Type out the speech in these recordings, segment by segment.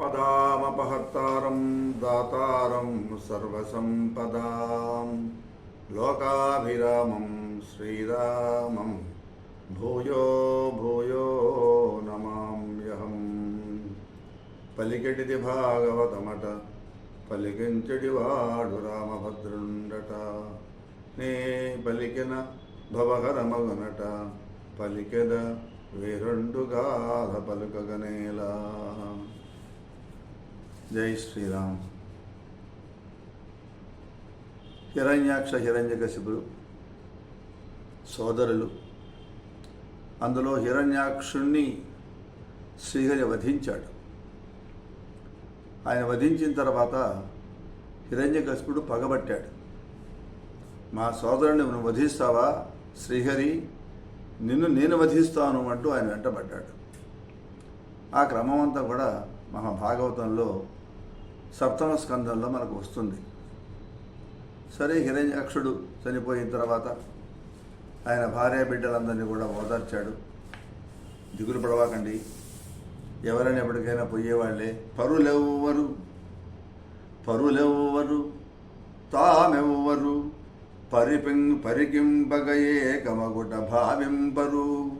పదామపహర్తారం దాతారం సర్వసంపదాం. లోకాభిరామం శ్రీరామం భూయో భూయో నమామ్యహం. పలికెటిది భాగవతమట పలికించడి వాడు రామభద్రుండట. నే పలికిన భవహరమగునట పలికెద వేరండుగాధ పలుకగనేలా. జై శ్రీరామ్. హిరణ్యాక్ష హిరణ్యకశిపుడు సోదరులు అందులో హిరణ్యాక్షుణ్ణి శ్రీహరి వధించాడు. ఆయన వధించిన తర్వాత హిరణ్యకశిపుడు పగబట్టాడు. మా సోదరుని నువ్వు వధిస్తావా? శ్రీహరి నిన్ను నేను వధిస్తాను అంటూ ఆయన వెంటబడ్డాడు. ఆ క్రమం అంతా కూడా మహాభాగవతంలో సప్తమ స్కంధంలో మనకు వస్తుంది. సరే హిరణ్యాక్షుడు చనిపోయిన తర్వాత ఆయన భార్య బిడ్డలందరినీ కూడా ఓదార్చాడు. దిగులు పడవాకండి. ఎవరైనా ఎప్పటికైనా పోయేవాళ్ళే. పరులెవ్వరు? పరులెవ్వరు? తామెవ్వరు? పరిపిం పరికింపగయే కమగుట భావింపరు.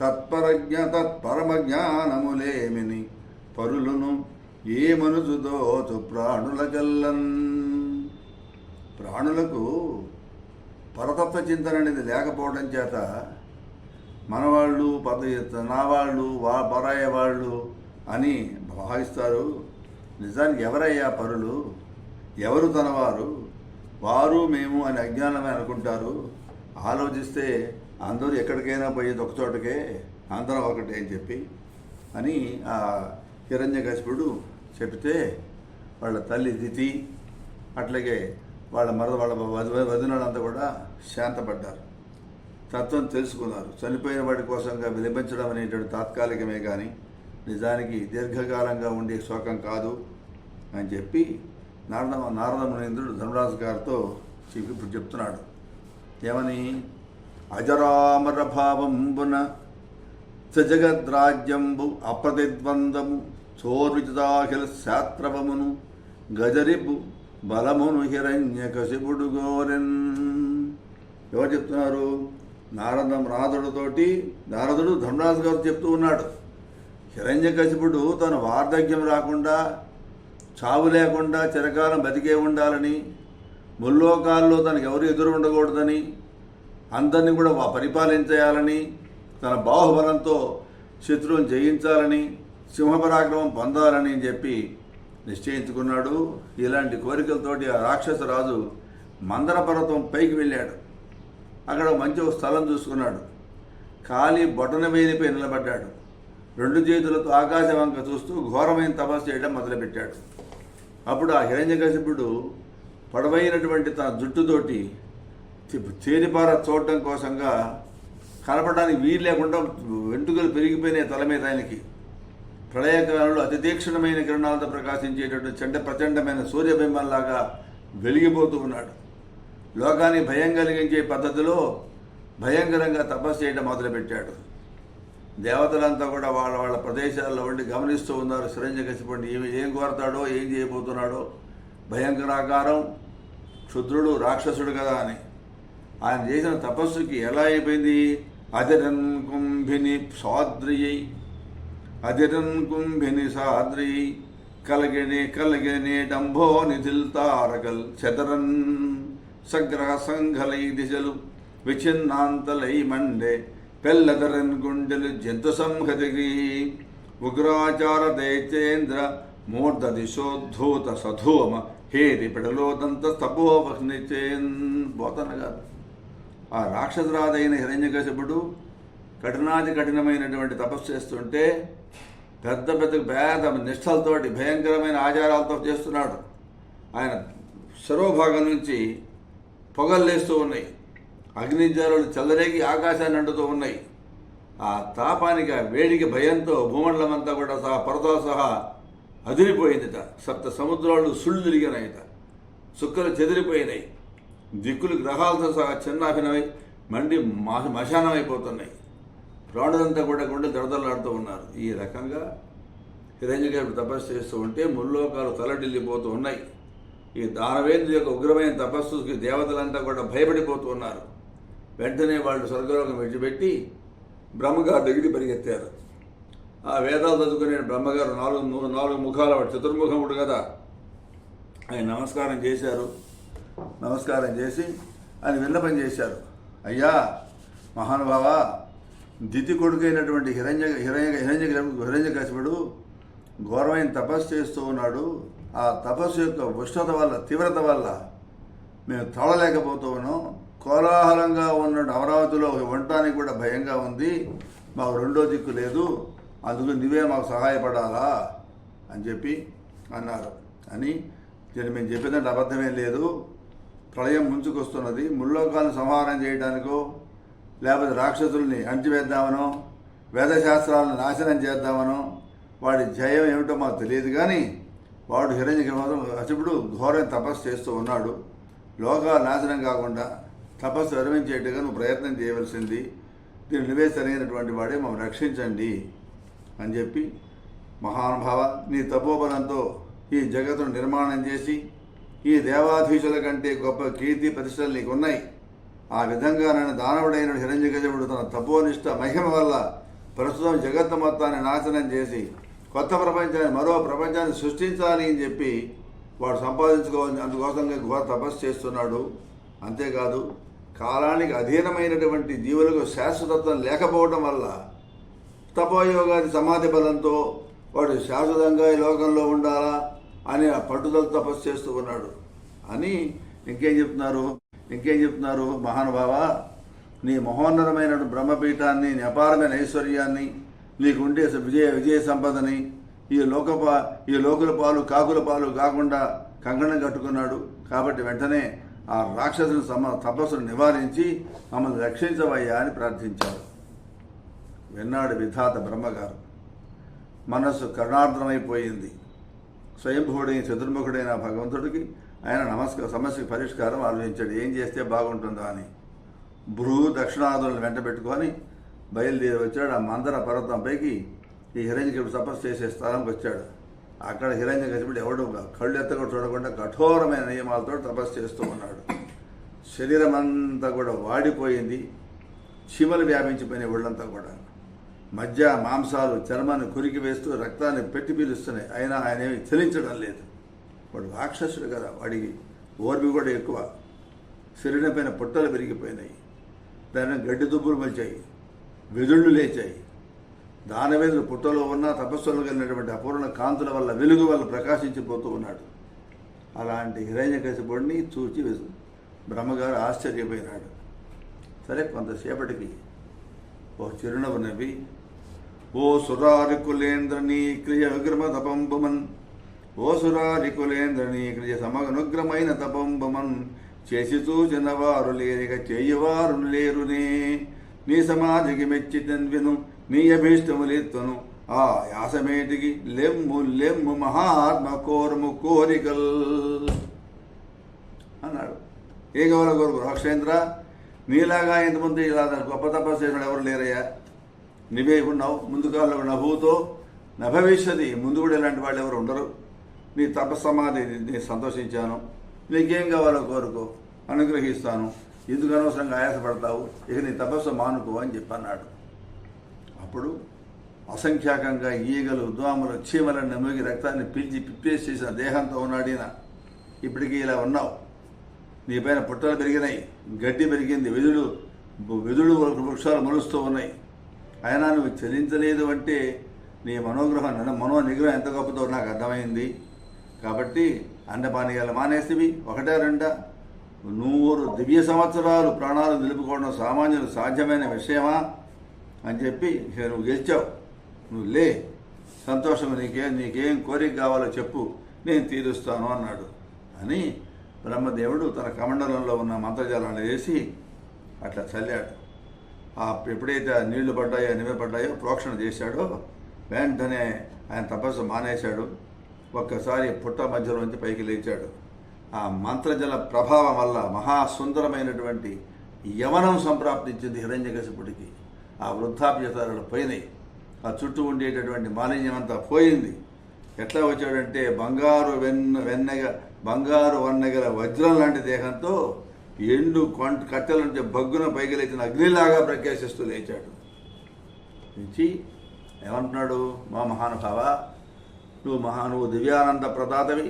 తత్పరజ్ఞ తత్పరమ జ్ఞానములేమిని పరులను ఏ మనుజుదోచు ప్రాణుల గల్లన్ ప్రాణులకు పరతత్వ చింతన అనేది లేకపోవడం చేత మనవాళ్ళు పద నా వాళ్ళు వా పరాయ వాళ్ళు అని భావిస్తారు. నిజానికి ఎవరయ్యా పరులు? ఎవరు తనవారు? వారు మేము అని అజ్ఞానమే అనుకుంటారు. ఆలోచిస్తే అందరూ ఎక్కడికైనా పోయేది ఒక చోటకే అందరం ఒకటే అని చెప్పి అని ఆ హిరణ్యకశిపుడు చెప్తే వాళ్ళ తల్లి దితి అట్లాగే వాళ్ళ మరద వాళ్ళ వధ కూడా శాంతపడ్డారు. తత్వం తెలుసుకున్నారు. చనిపోయిన వాడి కోసంగా విలపించడం అనేటువంటి తాత్కాలికమే కానీ నిజానికి దీర్ఘకాలంగా ఉండే శోకం కాదు అని చెప్పి నారద నారద మునీంద్రుడు ధర్మరాజు గారితో చెప్పి ఇప్పుడు చెప్తున్నాడు. ఏమని? అజరామర భావంబున జగద్రాజ్యంబు అప్రతిద్వందము చోర్విచితాఖిల శాత్రవమును గజరిపు బలమును హిరణ్యకశిపుడు గోరెన్ ఎవరు చెప్తున్నారు? నారదం నారదుడితోటి నారదుడు ధర్మరాజు గారు చెప్తూ ఉన్నాడు. హిరణ్యకశిపుడు తన వార్ధక్యం రాకుండా చావు లేకుండా చిరకాలం బతికే ఉండాలని ముల్లోకాల్లో తనకు ఎవరు ఎదురు ఉండకూడదని అందరినీ కూడా పరిపాలించేయాలని తన బాహుబలంతో శత్రువుని జయించాలని సింహపరాక్రమం పొందాలని చెప్పి నిశ్చయించుకున్నాడు. ఇలాంటి కోరికలతోటి ఆ రాక్షసరాజు మందర పర్వతం పైకి వెళ్ళాడు. అక్కడ మంచి ఒక స్థలం చూసుకున్నాడు. ఖాళీ బొటన వేలిపై నిలబడ్డాడు. రెండు చేతులతో ఆకాశం వంక చూస్తూ ఘోరమైన తపస్సు చేయడం మొదలుపెట్టాడు. అప్పుడు ఆ హిరణ్యకశిపుడు పొడవైనటువంటి తన జుట్టుతోటి తి- తేరిపార చూడటం కోసంగా కనపడడానికి వీలు లేకుండా వెంట్రుకలు పెరిగిపోయినాయి తల మీద ఆయనకి. ప్రళయకాలంలో అతి తీక్షణమైన కిరణాలతో ప్రకాశించేటటువంటి చెండ ప్రచండమైన సూర్యబింబంలాగా వెలిగిపోతూ ఉన్నాడు. లోకానికి భయం కలిగించే పద్ధతిలో భయంకరంగా తపస్సు చేయడం మొదలుపెట్టాడు. దేవతలంతా కూడా వాళ్ళ వాళ్ళ ప్రదేశాల్లో ఉండి గమనిస్తూ ఉన్నారు. శ్రేణ్యకసిపండి ఏమి ఏం కోరతాడో ఏం చేయబోతున్నాడో? భయంకరాకారం క్షుద్రుడు రాక్షసుడు కదా అని. ఆయన చేసిన తపస్సుకి ఎలా అయిపోయింది? అదిరన్ కుంభిని సాద్రియై అదిరన్ కుంభిని సాద్రి కలగినే కలగినే డంభో నిధిల్ తారకల్ చదరన్ సగ్రహ సంఘలై దిశలు విచ్ఛిన్నాంతలై మండే పెల్లదరన్ గుండెలు జంతు సంహతికి ఉగ్రాచార దైతేంద్ర మూర్ధ దిశోద్ధూత సధూమ హేరి పిడలోదంత స్తపోవహ్నిచేన్ పోతన కాదు ఆ రాక్షసరాదైన హిరణ్యకశపుడు కఠినాది కఠినమైనటువంటి తపస్సు చేస్తుంటే పెద్ద పెద్ద పేద నిష్టలతోటి భయంకరమైన ఆచారాలతో చేస్తున్నాడు. ఆయన శరోభాగం నుంచి పొగలు లేస్తూ ఉన్నాయి. అగ్నిజ్వాలలు చల్లరేగి ఆకాశాన్ని అంటుతూ ఉన్నాయి. ఆ తాపానికి ఆ వేడికి భయంతో భూమండలం అంతా కూడా సహా పరతో సహా అదిరిపోయిందిట. సప్త సముద్రాలు సుళ్ళు తిరిగినాయిట. సుక్కలు చెదిరిపోయినాయి. దిక్కులు గ్రహాలతో సహా చిన్నాభినమై మండి మా- మశానం ప్రాణులంతా కూడా గుండె దడదలాడుతూ ఉన్నారు. ఈ రకంగా హిరణ్యకశిపుడు తపస్సు చేస్తూ ఉంటే ముల్లోకాలు తలడిల్లిపోతూ ఉన్నాయి. ఈ దానవేంద్ర యొక్క ఉగ్రమైన తపస్సుకి దేవతలంతా కూడా భయపడిపోతూ ఉన్నారు. వెంటనే వాళ్ళు స్వర్గలోకం విడిచిపెట్టి బ్రహ్మగారు దగ్గరికి పరిగెత్తారు. ఆ వేదాలు చదువుకునే బ్రహ్మగారు నాలుగు ము- నాలుగు ముఖాల చతుర్ముఖముడు కదా. ఆయన నమస్కారం చేశారు. నమస్కారం చేసి ఆయన విన్నపం చేశారు. అయ్యా మహానుభావ దితి కొడుకైనటువంటి హిరణ్య హిరణ్య హిరణ్య హిరణ్య కశిపుడు ఘోరమైన తపస్సు చేస్తూ ఉన్నాడు. ఆ తపస్సు యొక్క ఉష్ణత వల్ల తీవ్రత వల్ల మేము తడలేకపోతూ ఉన్నాం కోలాహలంగా ఉన్న అమరావతిలో ఉండటానికి కూడా భయంగా ఉంది. మాకు రెండో దిక్కు లేదు. అందుకు నువ్వే మాకు సహాయపడాలా అని చెప్పి అన్నారు. అని నేను మేము చెప్పేదంటే అబద్ధమేం లేదు. ప్రళయం ముంచుకొస్తున్నది. ముల్లోకాలను సంహారం చేయడానికో లేకపోతే రాక్షసుల్ని అంటివేద్దామనో వేదశాస్త్రాలను నాశనం చేద్దామనో వాడి జయం ఏమిటో మాకు తెలియదు కానీ వాడు హిరణ్య అశుభుడు ఘోరం తపస్సు చేస్తూ ఉన్నాడు. లోకాలు నాశనం కాకుండా తపస్సు విరమించేట్టుగా నువ్వు ప్రయత్నం చేయవలసింది దీని నువ్వే సరైనటువంటి వాడే మమ్మల్ని రక్షించండి అని చెప్పి మహానుభావ నీ తపోబలంతో ఈ జగత్తును నిర్మాణం చేసి ఈ దేవాధీశుల కంటే గొప్ప కీర్తి ప్రతిష్టలు నీకున్నాయి. ఆ విధంగా నన్ను దానవుడైన హిరంజగజముడు తన తపోనిష్ట మహిమ వల్ల ప్రస్తుతం జగత్తు మొత్తాన్ని నాశనం చేసి కొత్త ప్రపంచాన్ని మరో ప్రపంచాన్ని సృష్టించాలి అని చెప్పి వాడు సంపాదించుకోవాలి అందుకోసంగా ఘోర తపస్సు చేస్తున్నాడు. అంతేకాదు కాలానికి అధీనమైనటువంటి జీవులకు శాశ్వతత్వం లేకపోవడం వల్ల తపోయోగాది సమాధి బలంతో వాడు శాశ్వతంగా ఈ లోకంలో ఉండాలా అని ఆ పట్టుదల తపస్సు చేస్తూ ఉన్నాడు. అని ఇంకేం చెప్తున్నారు? ఇంకేం చెప్తున్నారు? మహానుభావ నీ మహోన్నతమైన బ్రహ్మపీఠాన్ని నీ అపారమైన ఐశ్వర్యాన్ని నీకుండే విజయ విజయ సంపదని ఈ లోకపా ఈ లోకుల పాలు కాకుల పాలు కాకుండా కంకణం కట్టుకున్నాడు. కాబట్టి వెంటనే ఆ రాక్షసుని సమ తపస్సును నివారించి మమ్మల్ని రక్షించవయ్యా అని ప్రార్థించారు. విన్నాడు విధాత బ్రహ్మగారు. మనస్సు కరుణార్థమైపోయింది స్వయంభుడైన చతుర్ముఖుడైన భగవంతుడికి ఆయన నమస్కారం సమస్యకి పరిష్కారం ఆలోచించాడు. ఏం చేస్తే బాగుంటుందో అని. భృగు దక్షిణాదులను వెంట పెట్టుకొని బయలుదేరి వచ్చాడు. ఆ మందర పర్వతంపైకి ఈ హిరంజకృష్ణ తపస్సు చేసే స్థలంకి వచ్చాడు. అక్కడ హిరణ్యకశిపుడు ఎవడు కళ్ళు ఎత్తగా చూడకుండా కఠోరమైన నియమాలతో తపస్సు చేస్తూ ఉన్నాడు. శరీరం అంతా కూడా వాడిపోయింది. చీమలు వ్యాపించిపోయిన ఒళ్ళంతా కూడా. మధ్య మాంసాలు చర్మాన్ని కురికి వేస్తూ రక్తాన్ని పెట్టి పీలుస్తున్నాయి. అయినా ఆయన ఏమి చెలించడం లేదు. వాడు రాక్షసుడు కదా. వాడికి ఓర్మి కూడా ఎక్కువ. శరీరం పైన పుట్టలు పెరిగిపోయినాయి దాని గడ్డి దుబ్బులు మలిచాయి. వెదుళ్ళు లేచాయి. దానవేదులు పుట్టలో ఉన్న తపస్సులు కలిగినటువంటి అపూర్ణ కాంతుల వల్ల వెలుగు వల్ల ప్రకాశించిపోతూ ఉన్నాడు. అలాంటి హిరణ్యకశిపుడిని చూచి బ్రహ్మగారు ఆశ్చర్యపోయినాడు. సరే కొంతసేపటికి ఓ చిరునవ్వు నవ్వి ఓ సురారి కులేంద్రని క్రియ విగ్రమ తపంబుమన్ ఓ కృజ కులేంద్రని క్రియ సమనుగ్రమైన తపంబుమన్ చేసి చూచినవారు లేరిక చేయువారు లేరునే. నీ సమాధికి మెచ్చి తన్విను నీ అభీష్టములెత్తును. ఆ యాసమేటికి లెమ్ము లెమ్ము మహాత్మ కోరము కోరికల్. అన్నాడు. ఏ గౌరవ కోరుకు రాక్షేంద్ర నీలాగా ఇంతమంది ఇలా గొప్ప తపస్సు చేసిన ఎవరు లేరయ్యా? నువ్వే ఉన్నావు ముందు కాలంలో నవ్వుతో నభవిష్యది ముందు కూడా ఇలాంటి వాళ్ళు ఎవరు ఉండరు. నీ తపస్సమాధిని నేను సంతోషించాను. నీకేం కావాలో కోరుకో అనుగ్రహిస్తాను. ఎందుకు అనవసరంగా ఆయాసపడతావు? ఇక నీ తపస్సు మానుకో అని చెప్పన్నాడు. అప్పుడు అసంఖ్యాకంగా ఈగలు దోమలు చీమలను నమ్మిగి రక్తాన్ని పీల్చి పిప్పేసి చేసిన దేహంతో ఉన్నాడిన ఇప్పటికీ ఇలా ఉన్నావు. నీ పైన పుట్టలు పెరిగినాయి. గడ్డి పెరిగింది. వెదుడు వెదుడు వృక్షాలు మొలుస్తూ ఉన్నాయి. అయినా నువ్వు చెల్లించలేదు అంటే నీ మనోగ్రహం మనో నిగ్రహం ఎంత గొప్పదో నాకు అర్థమైంది. కాబట్టి అన్నపానీయాలు మానేసివి. ఒకటే రెండా. నూరు దివ్య సంవత్సరాలు ప్రాణాలు నిలుపుకోవడం సామాన్యులు సాధ్యమైన విషయమా అని చెప్పి నువ్వు గెలిచావు. నువ్వు లే. సంతోషం నీకేం నీకేం కోరిక కావాలో చెప్పు. నేను తీరుస్తాను అన్నాడు. అని బ్రహ్మదేవుడు తన కమండలంలో ఉన్న మంత్రజాలను వేసి అట్లా చల్లాడు. ఆ ఎప్పుడైతే ఆ నీళ్ళు పడ్డాయో నిలబడ్డాయో ప్రోక్షణ చేశాడో వెంటనే ఆయన తపస్సు మానేశాడు. ఒక్కసారి పుట్ట మధ్యలోంచి పైకి లేచాడు. ఆ మంత్రజల ప్రభావం వల్ల మహాసుందరమైనటువంటి యవనం సంప్రాప్తించింది హిరణ్యకశిపుడికి. ఆ వృద్ధాప్యతారులు పోయినాయి ఆ చుట్టూ ఉండేటటువంటి మాలిన్యం అంతా పోయింది. ఎట్లా వచ్చాడంటే బంగారు వెన్న వెన్నెగ బంగారు వన్నెగల వజ్రం లాంటి దేహంతో ఎండు కొంట కట్టెల నుంచి బగ్గున పైకి లేచిన అగ్నిలాగా ప్రకాశిస్తూ లేచాడు. నుంచి ఏమంటున్నాడు మా మహానుభావ నువ్వు మహా నువ్వు దివ్యానంద ప్రదాతవి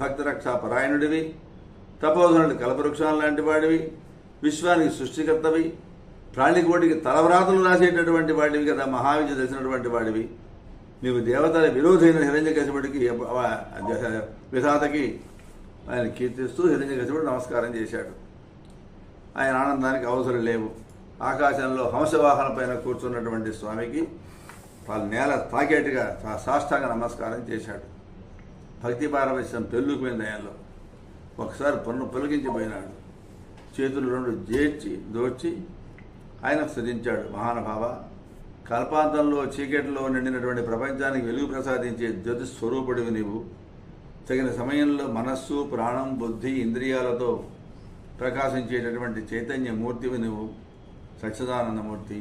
భక్తరక్షా పరాయణుడివి తపోధనుడి కల్పవృక్షాలు లాంటి వాడివి విశ్వానికి సృష్టికర్తవి ప్రాణికోటికి తలవ్రాతలు రాసేటటువంటి వాడివి కదా మహావిద్య తెలిసినటువంటి వాడివి. నీవు దేవతల విరోధైన హిరణ్యకశిపుడికి విధాతకి ఆయన కీర్తిస్తూ హిరణ్యకశిపుడు నమస్కారం చేశాడు. ఆయన ఆనందానికి అవసరం లేవు. ఆకాశంలో హంసవాహన పైన కూర్చున్నటువంటి స్వామికి వాళ్ళ నేల తాకేట్టుగా సాష్టాంగ నమస్కారం చేశాడు. భక్తి పారవశ్యం పెళ్ళుకుపోయిన ఆయనలో ఒకసారి పన్ను పొలగించిపోయినాడు చేతులు రెండు జేర్చి దోచి ఆయన స్థుతించాడు మహానుభావ కల్పాంతంలో చీకటిలో నిండినటువంటి ప్రపంచానికి వెలుగు ప్రసాదించే జ్యోతి స్వరూపుడివి నీవు. తగిన సమయంలో మనస్సు ప్రాణం బుద్ధి ఇంద్రియాలతో ప్రకాశించేటటువంటి చైతన్య మూర్తివి నువ్వు సచ్చిదానందమూర్తి.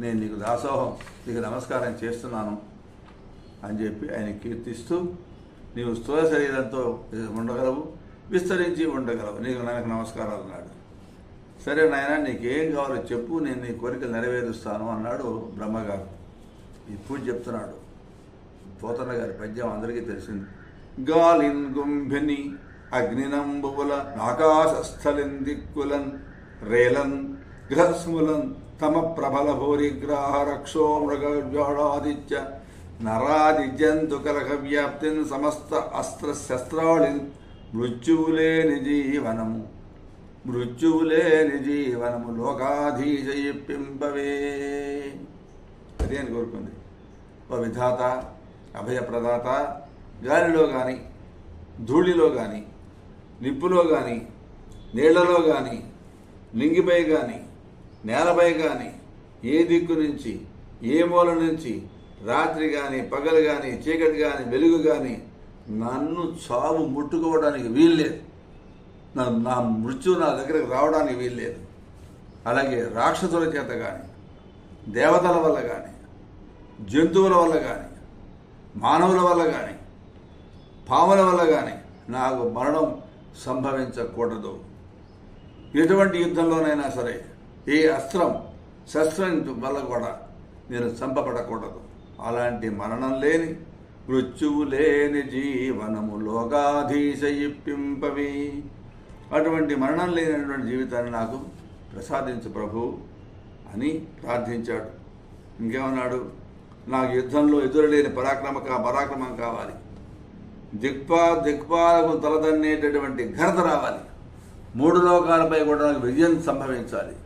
నేను నీకు దాసోహం నీకు నమస్కారం చేస్తున్నాను అని చెప్పి ఆయన కీర్తిస్తూ నీవు స్థూల శరీరంతో ఉండగలవు విస్తరించి ఉండగలవు. నీకు నాకు నమస్కారాలు అన్నాడు. సరే నాయన నీకేం కావాలో చెప్పు నేను నీ కోరికలు నెరవేరుస్తాను అన్నాడు బ్రహ్మగారు. ఇప్పుడు చెప్తున్నాడు. పోతన్న గారి పద్యం అందరికీ తెలిసింది. గాలిన్ గుంభిని అగ్నినంబువుల ఆకాశస్థలిన్ దిక్కులన్ రేలన్ గ్రహస్ములన్ తమ ప్రబల భూరిగ్రాహ రక్షో మృగజ్వాడాదిత్య నరాదిజంతుకలక జంతు వ్యాప్తిన్ సమస్త అస్త్ర శస్త్రాళిన్ మృత్యువులేని జీవనము మృత్యువులేని జీవనము లోకాధీశయిప్పింపవే అదే అని కోరుకుంది. ఓ విధాత అభయప్రదాత గాలిలో కానీ ధూళిలో కానీ నిప్పులో కానీ నీళ్ళలో కానీ నింగిపై కానీ నేలపై కానీ ఏ దిక్కు నుంచి ఏ మూల నుంచి రాత్రి కానీ పగలు కానీ చీకటి కానీ వెలుగు కానీ నన్ను చావు ముట్టుకోవడానికి వీల్లేదు. నా నా మృత్యువు నా దగ్గరకు రావడానికి వీల్లేదు. అలాగే రాక్షసుల చేత కానీ దేవతల వల్ల కానీ జంతువుల వల్ల కానీ మానవుల వల్ల కానీ పాముల వల్ల కానీ నాకు మరణం సంభవించకూడదు. ఎటువంటి యుద్ధంలోనైనా సరే ఏ అస్త్రం శస్త్రం వల్ల కూడా నేను చంపబడకూడదు. అలాంటి మరణం లేని మృత్యువు లేని జీవనము లోకాధీశ ఇప్పింపవి అటువంటి మరణం లేనటువంటి జీవితాన్ని నాకు ప్రసాదించు ప్రభు అని ప్రార్థించాడు. ఇంకేమన్నాడు? నాకు యుద్ధంలో ఎదురులేని పరాక్రమ కా- పరాక్రమం కావాలి. దిక్పా దిక్పాలకు తలదన్నేటటువంటి ఘనత రావాలి. మూడు లోకాలపై కూడా నాకు విజయం సంభవించాలి.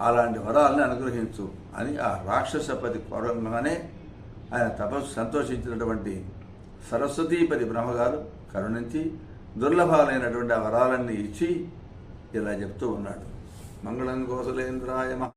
అలాంటి వరాలను అనుగ్రహించు అని ఆ రాక్షసపతి కోరంగానే ఆయన తపస్సు సంతోషించినటువంటి సరస్వతీపతి బ్రహ్మగారు కరుణించి దుర్లభాలైనటువంటి ఆ వరాలన్నీ ఇచ్చి ఇలా చెప్తూ ఉన్నాడు. మంగళం కోసలేంద్రాయ